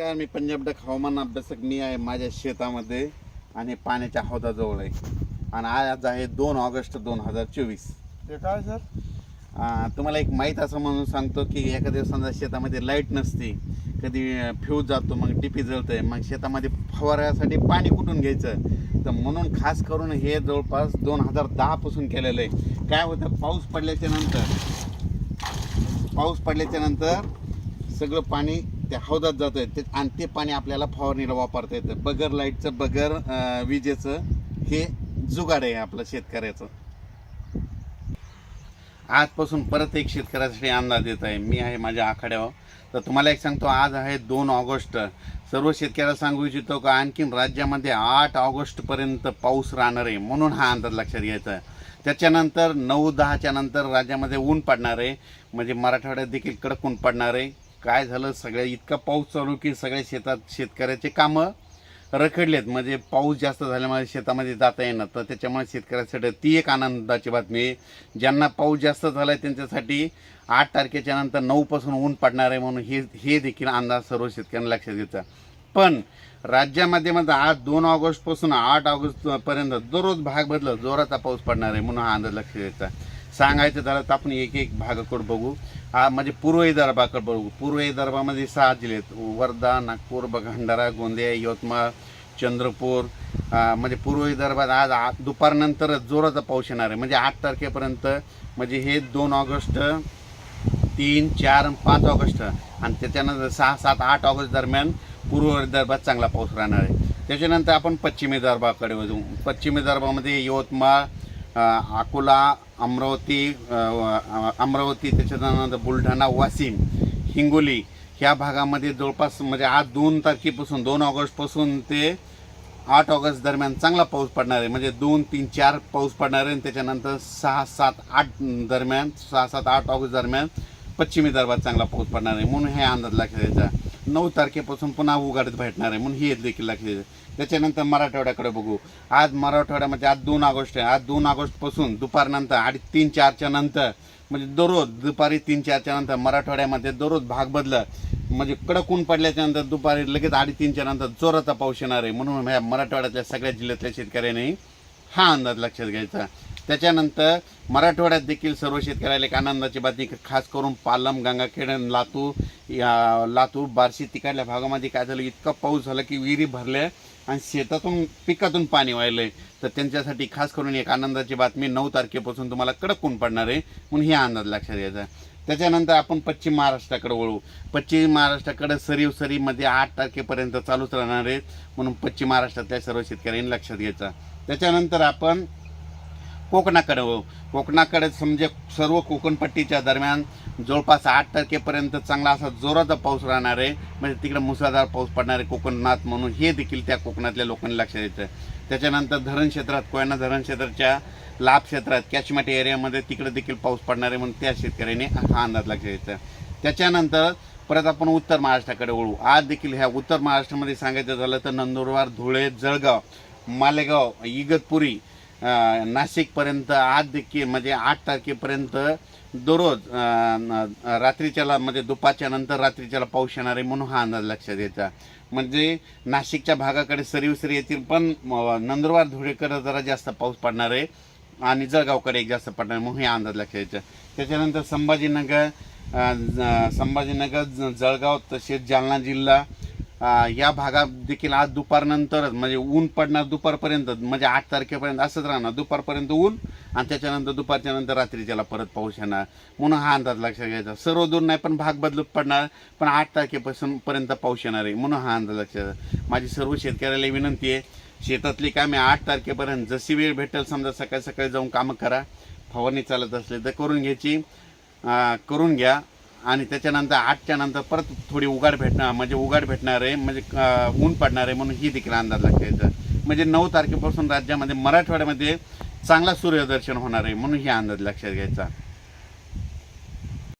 नमस्कार मी पंजाब डक हवामान अभ्यासक मी आहे माझ्या शेतामध्ये आणि पाण्याच्या हौदाजवळ आहे. आणि आज आहे दोन ऑगस्ट दोन हजार चोवीस. ते काय सर तुम्हाला एक माहीत असं म्हणून सांगतो की एका दिवसांचा शेतामध्ये लाइट नसते. कधी फ्यूज जातो मग टिपी जळतंय मग शेतामध्ये फवारण्यासाठी पाणी कुठून घ्यायचं? तर म्हणून खास करून हे जवळपास दोन हजार दहापासून केलेलं आहे. काय होतं पाऊस पडल्याच्या नंतर पाऊस पडल्याच्या नंतर सगळं पाणी त्या हौदात जातं ते आणि ते पाणी आपल्याला फवारणीला वापरता येतं. बगर लाईटचं बगर विजेचं हे जुगाड आहे आपलं शेतकऱ्याचं. आजपासून परत एक शेतकऱ्यासाठी अंदाज येत आहे. मी आहे माझ्या आखाड्यावर. तर तुम्हाला एक सांगतो आज आहे दोन ऑगस्ट. सर्व शेतकऱ्याला सांगू इच्छितो का आणखीन राज्यामध्ये आठ ऑगस्टपर्यंत पाऊस राहणार आहे म्हणून हा अंदाज लक्षात घ्यायचा आहे. त्याच्यानंतर नऊ दहाच्या नंतर राज्यामध्ये ऊन पडणार आहे. म्हणजे मराठवाड्यात देखील कडक ऊन पडणार आहे. काय झालं? सगळ्या इतका पाऊस चालू की सगळ्या शेतात शेतकऱ्याचे कामं रखडलेत. म्हणजे पाऊस जास्त झाल्यामुळे शेतामध्ये जाता येणार तर त्याच्यामुळे शेतकऱ्यासाठी ती एक आनंदाची बातमी आहे. ज्यांना पाऊस जास्त झाला आहे त्यांच्यासाठी आठ तारखेच्या नंतर नऊपासून ऊन पडणार आहे म्हणून हे हे देखील अंदाज सर्व शेतकऱ्यांना लक्षात घ्यायचा पण राज्यामध्ये मध्ये आज दोन ऑगस्टपासून आठ ऑगस्टपर्यंत दररोज भाग बदलत जोराचा पाऊस पडणार आहे म्हणून हा अंदाज लक्षात घ्यायचा सांगायचं झालं तर आपण एक एक भागाकडे बघू. हा म्हणजे पूर्व विदर्भाकडे बघू. पूर्व विदर्भामध्ये सहा जिल्हे आहेत. वर्धा नागपूर भंडारा गोंदिया यवतमाळ चंद्रपूर. म्हणजे पूर्व विदर्भात आज आ दुपारनंतर जोराचा पाऊस येणार आहे. म्हणजे आठ तारखेपर्यंत म्हणजे हे दोन ऑगस्ट तीन चार पाच ऑगस्ट. आणि त्याच्यानंतर सहा सात आठ ऑगस्ट दरम्यान पूर्व विदर्भात चांगला पाऊस राहणार आहे. त्याच्यानंतर आपण पश्चिम विदर्भाकडे वळू पश्चिम विदर्भामध्ये यवतमाळ अकोला अमरावती अमरावती त्याच्यानंतर बुलढाणा वाशिम हिंगोली ह्या भागामध्ये जवळपास म्हणजे आज दोन तारखेपासून दोन ऑगस्टपासून ते आठ ऑगस्ट दरम्यान चांगला पाऊस पडणार आहे. म्हणजे दोन तीन चार पाऊस पडणार आहे आणि त्याच्यानंतर सहा सात आठ दरम्यान सहा सात आठ ऑगस्ट दरम्यान पश्चिमी दरबार चांगला पाऊस पडणार आहे. म्हणून हे अंदाज लक्षात द्यायचा नऊ तारखेपासून पुन्हा उघाडत भेटणार आहे. म्हणून हे देखील लक्षात त्याच्यानंतर मराठवाड्याकडे बघू. आज मराठवाड्यामध्ये आज दोन ऑगस्ट आहे. आज दोन ऑगस्टपासून दुपारनंतर आणि तीन चारच्या नंतर म्हणजे दररोज दुपारी तीन चारच्या नंतर मराठवाड्यामध्ये दररोज भाग बदलत म्हणजे कडक ऊन पडल्याच्या नंतर दुपारी लगेच अडीतीनच्या नंतर जोराचा पाऊस येणार आहे. म्हणून ह्या मराठवाड्यातल्या सगळ्या जिल्ह्यातल्या शेतकऱ्यांनी हा अंदाज लक्षात घ्यायचा. त्याच्यानंतर मराठवाड्यात देखील सर्व शेतकऱ्याला एक आनंदाची बातमी. खास करून पालम गंगाखेड आणि लातूर या लातूर बार्शी तिकडल्या भागामध्ये काय झालं? इतका पाऊस झाला की विहिरी भरल्या आणि शेतातून पिकातून पाणी वाहिलंय. तर त्यांच्यासाठी खास करून एक आनंदाची बातमी. नऊ तारखेपासून तुम्हाला कडक ऊन पडणार आहे म्हणून हे अंदाज लक्षात घ्यायचा. त्याच्यानंतर आपण पश्चिम महाराष्ट्राकडे वळू. पश्चिम महाराष्ट्राकडे सरीव सरीमध्ये आठ तारखेपर्यंत चालूच राहणार आहेत म्हणून पश्चिम महाराष्ट्रातल्या सर्व शेतकऱ्यांनी लक्षात घ्यायचा. त्याच्यानंतर आपण कोकणाकडे हो. कोकणाकडे समजे सर्व कोकणपट्टीच्या दरम्यान जवळपास आठ तारखेपर्यंत चांगला असा जोराचा पाऊस राहणार आहे. म्हणजे तिकडे मुसळधार पाऊस पडणार आहे कोकणात म्हणून. हे देखील त्या कोकणातल्या लोकांनी लक्षात द्यायचं त्याच्यानंतर धरण क्षेत्रात कोयना धरण क्षेत्राच्या लाभ क्षेत्रात कॅचमेट एरियामध्ये तिकडे देखील पाऊस पडणार आहे म्हणून त्या शेतकऱ्यांनी हा अंदाज लक्षात येतं. त्याच्यानंतर परत आपण उत्तर महाराष्ट्राकडे वळू. आज देखील ह्या उत्तर महाराष्ट्रामध्ये सांगायचं झालं तर नंदुरबार धुळे जळगाव मालेगाव इगतपुरी नाशिकपर्यंत आठ देखील म्हणजे आठ तारखेपर्यंत दररोज न- रात्रीच्याला म्हणजे दुपारच्या नंतर रात्रीच्याला पाऊस येणार आहे म्हणून हा अंदाज लक्षात द्यायचा म्हणजे नाशिकच्या भागाकडे सरीवसरी येतील पण नंदुरबार धुळेकडे जरा जास्त पाऊस पडणार आहे आणि जळगावकडे एक जास्त पडणार आहे म्हणून हे अंदाज लक्षात द्यायचा त्याच्यानंतर संभाजीनगर संभाजीनगर ज- जळगाव तसेच जालना जिल्हा या भागात देखील आज दुपारनंतरच म्हणजे ऊन पडणार दुपारपर्यंत म्हणजे आठ तारखेपर्यंत असंच राहणार. दुपारपर्यंत ऊन आणि त्याच्यानंतर दुपारच्या नंतर रात्रीच्याला परत पाऊस येणार. म्हणून हा अंदाज लक्षात घ्यायचा. सर्व दूर नाही पण भाग बदलत पडणार पण आठ तारखेपासून पर्यंत पाऊस येणार आहे. म्हणून हा अंदाज लक्षात माझी सर्व शेतकऱ्याला विनंती आहे शेतातली कामे आठ तारखेपर्यंत जशी वेळ भेटेल समजा सकाळी सकाळी जाऊन कामं करा. फवारणी चालत असले तर करून घ्यायची. करून घ्या. आणि त्याच्यानंतर आठच्या नंतर परत थोडी उघाड भेटणार म्हणजे उघाड भेटणार आहे म्हणजे ऊन पडणार आहे म्हणून ही देखील अंदाज लक्षात म्हणजे नऊ तारखेपासून राज्यामध्ये मराठवाड्यामध्ये चांगला सूर्यदर्शन होणार आहे म्हणून ही अंदाज लक्षात घ्यायचा.